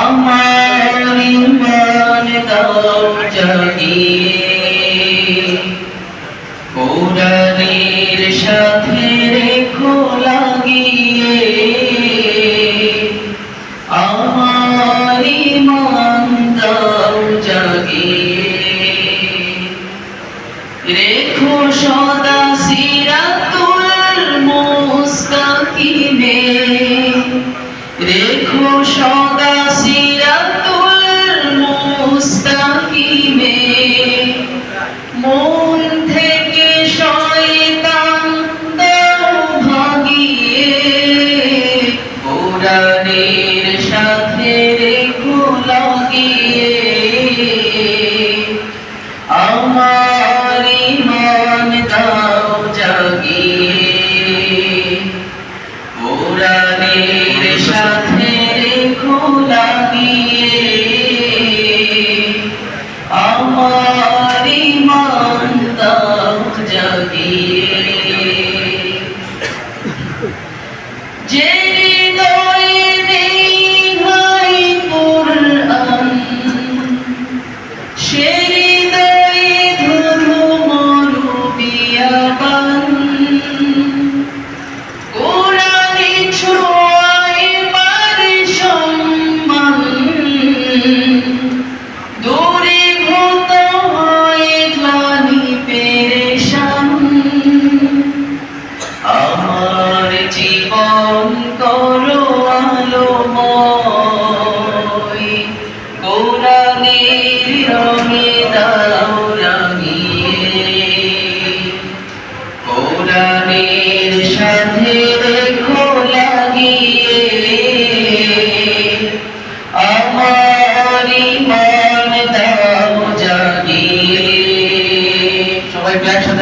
আমার ইমান দাও জাগিয়ে। কোরআনের সাথে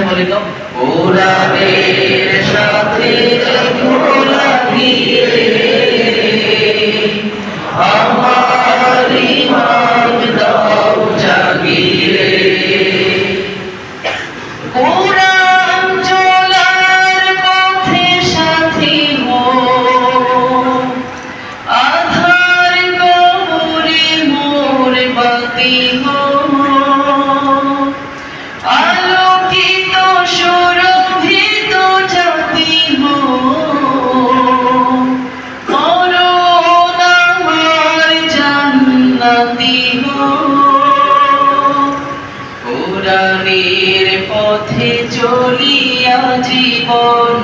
বলি তো ওরা কোরআনের পথে চলিয়া জীবন।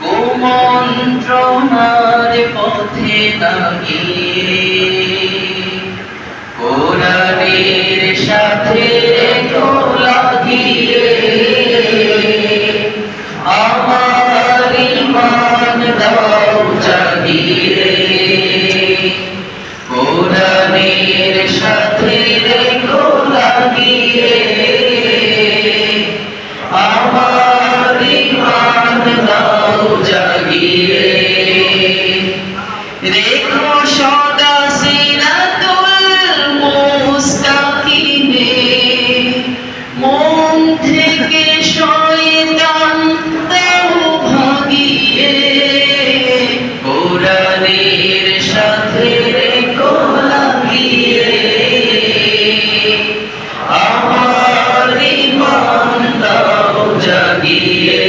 কুমন্ত্রণার পথে লাগিয়ে কোরআনের সাথে রেখো সদা সিরাতুল মুস্তাকিমে। মন থেকে শয়তান দেহ ভাগিয়ে। কোরআনের সাথে রেখো লাগিয়ে। আমার ইমান দাও জাগিয়ে।